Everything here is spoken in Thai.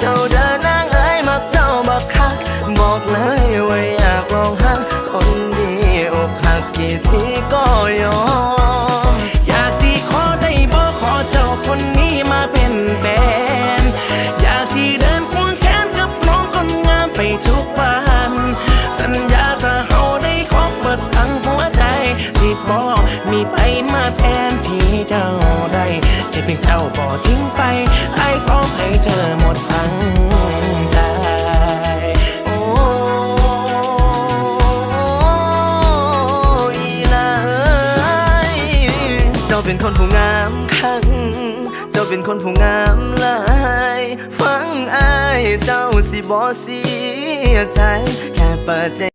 เจ้าเดินนางเอ้ยมักเจ้าบักคัก บอกเลยว่าอยากลองหักคนดีอกหักกี่ทีก็ยอม อยากที่ขอได้บอกขอเจ้าคนนี้มาเป็นแฟนอยากที่เดินควงแขนกับน้องคนงามไปทุกวัน สัญญาจะเฮาได้ครบเบิดทั้งหัวใจที่บอกมีไปมาแทนที่เจ้าได้แค่เพียงเจ้าบอกทิ้งไปไอ้พร้อมให้เธอาเป็นคนผู้งามคัง เจ้าเป็นคนผู้งามหลาย ฟังอายเจ้าสิบ่เสียใจ แค่เปิดใจ